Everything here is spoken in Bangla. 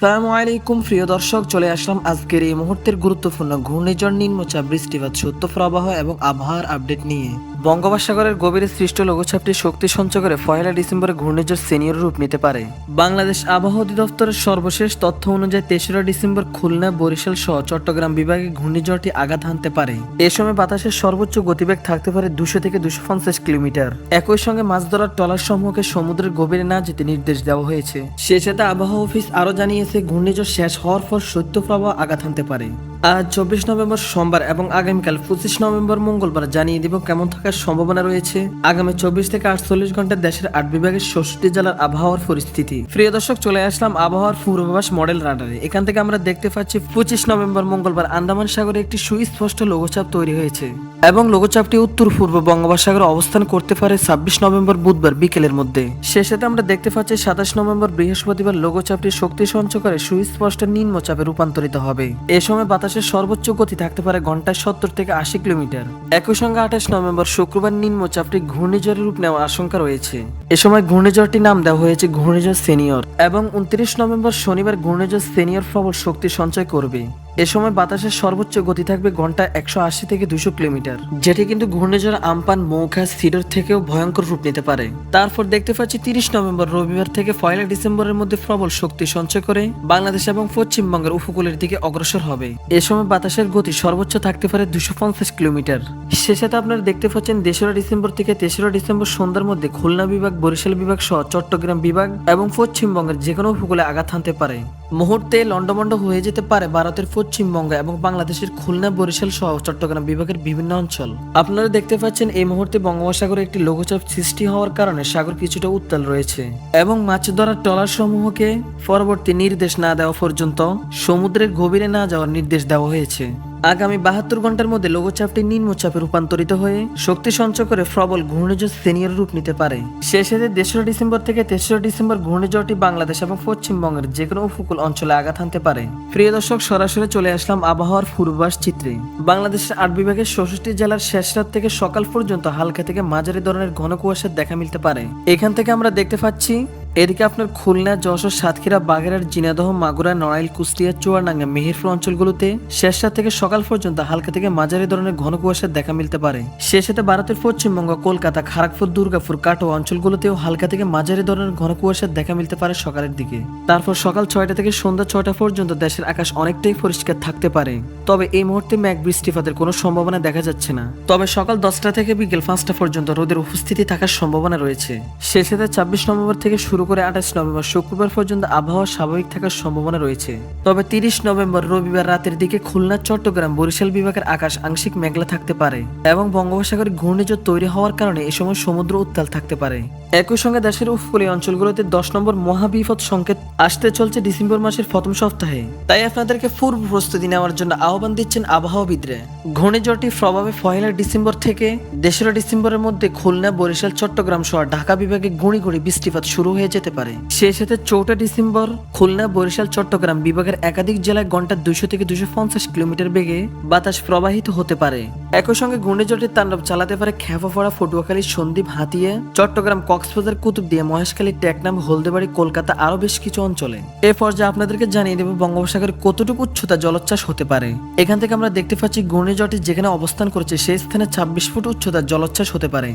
সালামু আলাইকুম, প্রিয় দর্শক, চলে আসলাম আজকের এই মুহূর্তের গুরুত্বপূর্ণ ঘূর্ণিঝড় নিম্নচাপ, বৃষ্টিপাত, সত্য প্রবাহ এবং আবহাওয়ার আপডেট নিয়ে। বঙ্গোপসাগরের গভীরে সৃষ্ট লঘুচাপটি শক্তি সঞ্চয় করে পয়লা ডিসেম্বরে ঘূর্ণিঝড় সিনিয়র রূপ নিতে পারে। বাংলাদেশ আবহাওয়া অধিদপ্তরের সর্বশেষ তথ্য অনুযায়ী তেসরা ডিসেম্বর খুলনা, বরিশাল সহ চট্টগ্রাম বিভাগে ঘূর্ণিঝড়টি আঘাত হানতে পারে। এ সময় বাতাসের সর্বোচ্চ গতিবেগ থাকতে পারে দুশো থেকে দুশো পঞ্চাশ কিলোমিটার। একই সঙ্গে মাছ ধরার ট্রলার সমূহকে সমুদ্রের গভীরে না যেতে নির্দেশ দেওয়া হয়েছে। সে সাথে আবহাওয়া অফিস আরও জানিয়েছে ঘূর্ণিঝড় শেষ হওয়ার পর শৈত্যপ্রবাহ আঘাত হানতে পারে। আজ চব্বিশ নভেম্বর সোমবার এবং আগামীকাল পঁচিশ নভেম্বর মঙ্গলবার জানিয়ে দিব কেমন থাকার সম্ভাবনা রয়েছে। আগামী চব্বিশ থেকে আটচল্লিশ ঘণ্টা দেশের আট বিভাগের ষষ্ঠী জেলার আবহাওয়ার পরিস্থিতি। প্রিয় দর্শক, চলে আসলাম আবহাওয়ার পূর্বাভাস মডেল রাডারে। এখান থেকে আমরা দেখতে পাচ্ছি পঁচিশ নভেম্বর মঙ্গলবার আন্দামান সাগরে একটি সুস্পষ্ট লঘুচাপ তৈরি হয়েছে। এবং লঘুচাপটি উত্তর পূর্ব বঙ্গোপসাগরে অবস্থান করতে পারে ছাব্বিশ নভেম্বর বুধবার বিকেলের মধ্যে। সাথে আমরা দেখতে পাচ্ছি সাতাশ নভেম্বর বৃহস্পতিবার লঘুচাপটি শক্তি সঞ্চয় করে সুস্পষ্ট নিম্নচাপে রূপান্তরিত হবে। এ সময় বাতাসের সর্বোচ্চ গতি থাকতে পারে ঘন্টায় সত্তর থেকে আশি কিলোমিটার। একই সঙ্গে আঠাশ নভেম্বর শুক্রবার নিম্নচাপটি ঘূর্ণিঝড়ের রূপ নেওয়ার আশঙ্কা রয়েছে। এ সময় ঘূর্ণিঝড়টি নাম দেওয়া হয়েছে ঘূর্ণিঝড় সিনিয়র এবং উনত্রিশ নভেম্বর শনিবার ঘূর্ণিঝড় সিনিয়র প্রবল শক্তি সঞ্চয় করবে। এ সময় বাতাসের সর্বোচ্চ গতি থাকবে ঘন্টায় একশো আশি থেকে দুশো কিলোমিটার, যেটি কিন্তু ঘূর্ণিঝড় আমপান মৌখা সিডর থেকেও ভয়ঙ্কর রূপ নিতে পারে। তারপর দেখতে পাচ্ছি তিরিশ নভেম্বর রবিবার থেকে পয়লা ডিসেম্বরের মধ্যে প্রবল শক্তি সঞ্চয় করে বাংলাদেশ এবং পশ্চিমবঙ্গের উপকূলের দিকে অগ্রসর হবে। এ সময় বাতাসের গতি সর্বোচ্চ থাকতে পারে দুশো পঞ্চাশ কিলোমিটার। সে সাথে আপনারা দেখতে পাচ্ছেন তেসরা ডিসেম্বর থেকে তেসরা ডিসেম্বর সন্ধ্যার মধ্যে খুলনা বিভাগ, বরিশাল বিভাগ সহ চট্টগ্রাম বিভাগ এবং পশ্চিমবঙ্গের যে কোনো উপকূলে আঘাত হানতে পারে। মুহূর্তে লন্ডমন্ড হয়ে যেতে পারে ভারতের পশ্চিমবঙ্গ এবং বাংলাদেশের খুলনা, বরিশাল সহ চট্টগ্রাম বিভাগের বিভিন্ন অঞ্চল। আপনারা দেখতে পাচ্ছেন এই মুহূর্তে বঙ্গোপসাগরে একটি লঘুচাপ সৃষ্টি হওয়ার কারণে সাগর কিছুটা উত্তাল রয়েছে এবং মাছ ধরার ট্রলার সমূহকে পরবর্তী নির্দেশ না দেওয়া পর্যন্ত সমুদ্রের গভীরে না যাওয়ার নির্দেশ দেওয়া হয়েছে। আগামী বাহাত্তর ঘণ্টার মধ্যে লঘুচাপটি নিম্নচাপে রূপান্তরিত হয়ে শক্তি সঞ্চয় করে প্রবল ঘূর্ণিঝড় সিনিয়র রূপ নিতে পারে। শেষে দেশরা ডিসেম্বর থেকে তেসরা ডিসেম্বর ঘূর্ণিঝড়টি বাংলাদেশ এবং পশ্চিমবঙ্গের যে কোনো উপকূল অঞ্চলে আঘাত হানতে পারে। প্রিয় দর্শক, সরাসরি চলে আসলাম আবহাওয়ার পূর্বাভাস চিত্রে। বাংলাদেশের আট বিভাগের ষষ্ঠটি জেলার শেষ রাত থেকে সকাল পর্যন্ত হালকা থেকে মাঝারি ধরনের ঘন কুয়াশার দেখা মিলতে পারে। এখান থেকে আমরা দেখতে পাচ্ছি এদিকে আপনার খুলনা, যশোর, সাতক্ষীরা, বাগেরহাট, জিনাদহ, মাগুরা, নড়াইল, কুষ্টিয়া, চুয়াডাঙ্গা, মেহেরপুর অঞ্চলগুলোতে শেষ রাত থেকে সকাল পর্যন্ত হালকা থেকে মাঝারি ধরনের ঘন কুয়াশার দেখা মিলতে পারে। সে সাথে ভারতের পশ্চিমবঙ্গ, কলকাতা খড়গপুর দুর্গাপুর, কাটোয়া অঞ্চলগুলোতেও হালকা থেকে মাঝারি ধরনের ঘন কুয়াশার দেখা মিলতে পারে সকালের দিকে। তারপর সকাল ছয়টা থেকে সন্ধ্যা ছয়টা পর্যন্ত দেশের আকাশ অনেকটাই পরিষ্কার থাকতে পারে। তবে এই মুহূর্তে মেঘ বৃষ্টিপাতের কোনো সম্ভাবনা দেখা যাচ্ছে না। তবে সকাল দশটা থেকে বিকেল পাঁচটা পর্যন্ত রোদের উপস্থিতি থাকার সম্ভাবনা রয়েছে। সে সাথে ছাব্বিশ নভেম্বর থেকে শুরু করে আঠাশ নভেম্বর শুক্রবার পর্যন্ত আবহাওয়া স্বাভাবিক থাকার সম্ভাবনা রয়েছে। তবে তিরিশ নভেম্বর রবিবার রাতের দিকে খুলনা, চট্টগ্রাম, বরিশাল বিভাগের আকাশ আংশিক মেঘলা থাকতে পারে এবং বঙ্গোপসাগরে ঘূর্ণিঝড় তৈরি হওয়ার কারণে এ সময় সমুদ্র উত্তাল থাকতে পারে। একই সঙ্গে দেশের উপকূলীয় অঞ্চলগুলোতে দশ নম্বর মহাবিপদ সংকেত আসতে চলছে ডিসেম্বর মাসের প্রথম সপ্তাহে। তাই আপনাদেরকে পূর্ব প্রস্তুতি নেওয়ার জন্য আহ্বান দিচ্ছেন আবহাওয়াবিদরা। ঘূর্ণিঝড়টির প্রভাবে পয়লা ডিসেম্বর থেকে দেশের ডিসেম্বরের মধ্যে খুলনা, বরিশাল, চট্টগ্রাম সহ ঢাকা বিভাগে গুঁড়ি গুঁড়ি বৃষ্টিপাত শুরু হয়ে যেতে পারে। সেই সাথে চৌঠা ডিসেম্বর খুলনা, বরিশাল, চট্টগ্রাম বিভাগের একাধিক জেলায় ঘণ্টা দুশো থেকে দুশো পঞ্চাশ কিলোমিটার বেগে বাতাস প্রবাহিত হতে পারে। একই সঙ্গে ঘূর্ণিঝড়টির তাণ্ডব চালাতে পারে খেফাফড়া ফটুয়াখালী, সন্দ্বীপ, হাতিয়া, চট্টগ্রাম, কক্সবাজার কুতুবদিয়া মহেশখালী, টেকনাম, হলদেবাড়ি, কলকাতা আরও বেশ কিছু অঞ্চলে। এ পর্যায়ে আপনাদেরকে জানিয়ে দেব বঙ্গোপসাগরে কতটুকু উচ্চতা জলোচ্ছ্বাস হতে পারে। এখান থেকে আমরা দেখতে পাচ্ছি ঘূর্ণিঝড়টি যেখানে অবস্থান করেছে, সেই স্থানে ছাব্বিশ ফুট উচ্চতা জলোচ্ছ্বাস হতে পারে।